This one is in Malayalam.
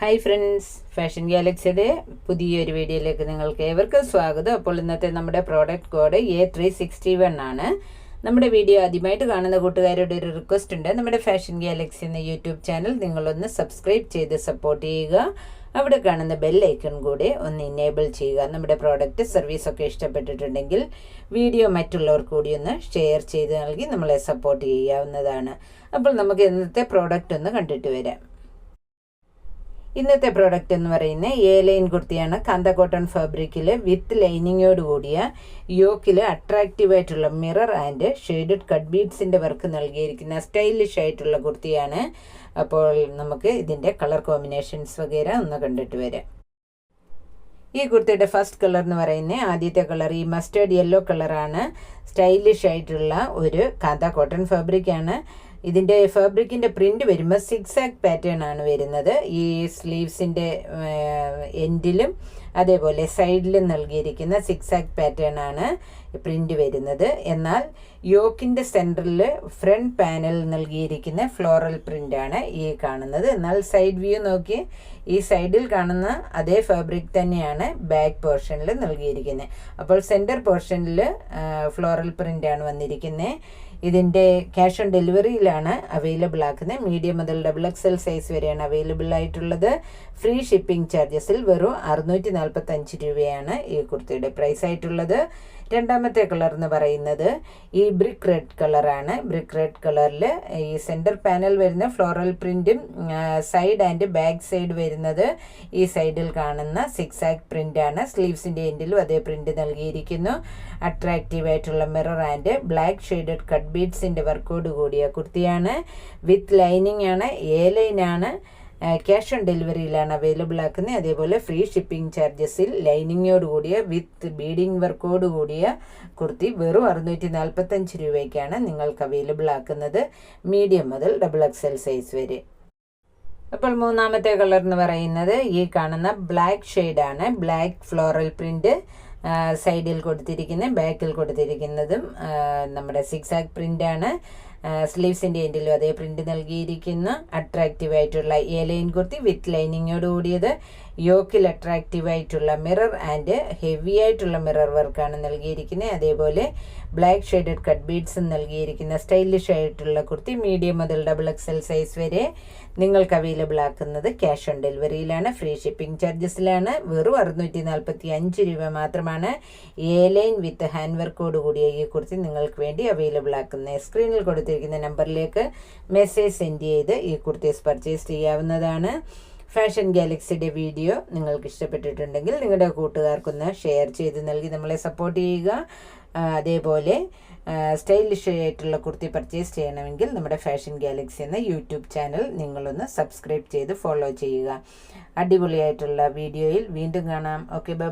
ഹായ് ഫ്രണ്ട്സ് ഫാഷൻ ഗാലക്സിയുടെ പുതിയൊരു വീഡിയോയിലേക്ക് നിങ്ങൾക്ക് ഏവർക്കും സ്വാഗതം. അപ്പോൾ ഇന്നത്തെ നമ്മുടെ product code A three sixty one ആണ്. നമ്മുടെ വീഡിയോ ആദ്യമായിട്ട് കാണുന്ന കൂട്ടുകാരുടെ ഒരു റിക്വസ്റ്റ് ഉണ്ട്. നമ്മുടെ ഫാഷൻ ഗാലക്സി എന്ന യൂട്യൂബ് ചാനൽ നിങ്ങളൊന്ന് സബ്സ്ക്രൈബ് ചെയ്ത് സപ്പോർട്ട് ചെയ്യുക. അവിടെ കാണുന്ന ബെൽ ഐക്കൺ കൂടെ ഒന്ന് ഇനേബിൾ ചെയ്യുക. നമ്മുടെ പ്രോഡക്റ്റ് സർവീസൊക്കെ ഇഷ്ടപ്പെട്ടിട്ടുണ്ടെങ്കിൽ വീഡിയോ മറ്റുള്ളവർ കൂടി ഒന്ന് ഷെയർ ചെയ്ത് നൽകി നമ്മളെ സപ്പോർട്ട് ചെയ്യാവുന്നതാണ്. അപ്പോൾ നമുക്ക് ഇന്നത്തെ പ്രോഡക്റ്റ് ഒന്ന് കണ്ടിട്ട് വരാം. ഇന്നത്തെ പ്രോഡക്റ്റ് എന്ന് പറയുന്നത് എ ലൈൻ കുർത്തിയാണ്. കന്ത കോട്ടൺ ഫാബ്രിക്കിൽ വിത്ത് ലൈനിങ്ങോട് കൂടിയ യോക്കിൽ അട്രാക്റ്റീവ് ആയിട്ടുള്ള മിറർ ആൻഡ് ഷെയ്ഡഡ് കട്ട് ബീഡ്സിന്റെ വർക്ക് നൽകിയിരിക്കുന്ന സ്റ്റൈലിഷ് ആയിട്ടുള്ള കുർത്തിയാണ്. അപ്പോൾ നമുക്ക് ഇതിന്റെ കളർ കോമ്പിനേഷൻസ് വഗേര ഒന്ന് കണ്ടിട്ട് വരാം. ഈ കുർത്തിയുടെ ഫസ്റ്റ് കളർ എന്ന് പറയുന്നത് ആദ്യത്തെ കളർ ഈ മസ്റ്റേർഡ് യെല്ലോ കളറാണ് സ്റ്റൈലിഷ് ആയിട്ടുള്ള ഒരു കാന്ത കോട്ടൺ ഫാബ്രിക്കാണ് ഇതിന്റെ ഫാബ്രിക്കിന്റെ പ്രിന്റ് വരുമ്പോൾ സിക്സ് ആക്ക് പാറ്റേൺ ആണ് വരുന്നത്. ഈ സ്ലീവ്സിന്റെ എൻഡിലും അതേപോലെ സൈഡിലും നൽകിയിരിക്കുന്ന സിക്സ് ആക്ക് പാറ്റേൺ ആണ് പ്രിന്റ് വരുന്നത്. എന്നാൽ യോക്കിന്റെ സെന്ററിൽ ഫ്രണ്ട് പാനൽ നൽകിയിരിക്കുന്ന ഫ്ലോറൽ പ്രിന്റാണ് ഈ കാണുന്നത്. എന്നാൽ സൈഡ് വ്യൂ നോക്കി ഈ സൈഡിൽ കാണുന്ന അതേ ഫാബ്രിക് തന്നെയാണ് ബാക്ക് പോർഷനിൽ നൽകിയിരിക്കുന്നത് അപ്പോൾ സെന്റർ പോർഷനിൽ ഫ്ലോറൽ പ്രിന്റാണ് വന്നിരിക്കുന്നത് ഇതിന്റെ ക്യാഷ് ഓൺ ഡെലിവറിയിലാണ് അവൈലബിൾ ആക്കുന്നത്. മീഡിയം മുതൽ ഡബിൾ എക്സ് എൽ സൈസ് വരെയാണ് അവൈലബിൾ ആയിട്ടുള്ളത്. ഫ്രീ ഷിപ്പിംഗ് ചാർജസിൽ വെറും അറുന്നൂറ്റി നാൽപ്പത്തഞ്ച് രൂപയാണ് ഈ കുർത്തിയുടെ പ്രൈസ് ആയിട്ടുള്ളത്. രണ്ടാമത്തെ കളർ എന്ന് പറയുന്നത് ഈ ബ്രിക്ക് റെഡ് കളറാണ് ബ്രിക്ക് റെഡ് കളറിൽ ഈ സെന്റർ പാനൽ വരുന്ന ഫ്ലോറൽ പ്രിന്റും സൈഡ് ആൻഡ് ബാക്ക് സൈഡ് വരുന്നത് ഈ സൈഡിൽ കാണുന്ന സിക്സ് ആക്ക് പ്രിന്റാണ് സ്ലീവ്സിന്റെ എൻഡിലും അതേ പ്രിന്റ് നൽകിയിരിക്കുന്നു. അട്രാക്റ്റീവ് ആയിട്ടുള്ള mirror and black shaded cut ബീഡ്സിന്റെ വർക്കോട് കൂടിയ കുർത്തിയാണ്. വിത്ത് ലൈനിങ് ആണ്. എ ലൈനാണ് ക്യാഷ് ഓൺ ഡെലിവറിയിലാണ് അവൈലബിൾ ആക്കുന്നത്. അതേപോലെ ഫ്രീ ഷിപ്പിംഗ് ചാർജസിൽ ലൈനിങ്ങോട് കൂടിയ വിത്ത് ബീഡിംഗ് വർക്കോട് കൂടിയ കുർത്തി വെറും അറുന്നൂറ്റി നാൽപ്പത്തഞ്ച് രൂപയ്ക്കാണ് നിങ്ങൾക്ക് അവൈലബിൾ ആക്കുന്നത്. മീഡിയം മുതൽ ഡബിൾ എക്സ് എൽ സൈസ് വരെ. അപ്പോൾ മൂന്നാമത്തെ കളർ എന്ന് പറയുന്നത് ഈ കാണുന്ന ബ്ലാക്ക് ഷെയ്ഡാണ്. ബ്ലാക്ക് ഫ്ലോറൽ പ്രിന്റ് സൈഡിൽ കൊടുത്തിരിക്കുന്ന ബാക്കിൽ കൊടുത്തിരിക്കുന്നതും നമ്മുടെ സിക്സാക് പ്രിന്റാണ് സ്ലീവ്സിന്റെ എൻഡിലും അതേ പ്രിന്റ് നൽകിയിരിക്കുന്ന. അട്രാക്റ്റീവ് ആയിട്ടുള്ള എ ലൈൻ കുർത്തി വിത്ത് ലൈനിങ്ങോട് കൂടിയത്. യോക്കിൽ അട്രാക്റ്റീവ് ആയിട്ടുള്ള മിറർ ആൻഡ് ഹെവി ആയിട്ടുള്ള മിറർ വർക്കാണ് നൽകിയിരിക്കുന്നത്. അതേപോലെ ബ്ലാക്ക് ഷെയ്ഡഡ് കട്ട് ബീഡ്സും നൽകിയിരിക്കുന്ന സ്റ്റൈലിഷ് ആയിട്ടുള്ള കുർത്തി മീഡിയം മുതൽ ഡബിൾ എക്സ് എൽ സൈസ് വരെ നിങ്ങൾക്ക് അവൈലബിൾ ആക്കുന്നത് ക്യാഷ് ഓൺ ഡെലിവറിയിലാണ് ഫ്രീ ഷിപ്പിംഗ് ചാർജസിലാണ് വെറും അറുന്നൂറ്റി നാൽപ്പത്തി അഞ്ച് രൂപ മാത്രമാണ് എ ലൈൻ വിത്ത് ഹാൻഡ് വർക്കോട് കൂടിയ ഈ കുർത്തി നിങ്ങൾക്ക് വേണ്ടി അവൈലബിൾ ആക്കുന്നത് സ്ക്രീനിൽ കൊടുത്തിരിക്കുന്ന നമ്പറിലേക്ക് മെസ്സേജ് സെൻഡ് ചെയ്ത് ഈ കുർത്തീസ് പർച്ചേസ് ചെയ്യാവുന്നതാണ്. ഫാഷൻ ഗാലക്സിയുടെ വീഡിയോ നിങ്ങൾക്ക് ഇഷ്ടപ്പെട്ടിട്ടുണ്ടെങ്കിൽ നിങ്ങളുടെ കൂട്ടുകാർക്കൊന്ന് ഷെയർ ചെയ്ത് നൽകി നമ്മളെ സപ്പോർട്ട് ചെയ്യുക. അതേപോലെ സ്റ്റൈലിഷ് ആയിട്ടുള്ള കുർത്തി പർച്ചേസ് ചെയ്യണമെങ്കിൽ നമ്മുടെ ഫാഷൻ ഗാലക്സി എന്ന യൂട്യൂബ് ചാനൽ നിങ്ങളൊന്ന് സബ്സ്ക്രൈബ് ചെയ്ത് ഫോളോ ചെയ്യുക. അടിപൊളിയായിട്ടുള്ള വീഡിയോയിൽ വീണ്ടും കാണാം. Okay bye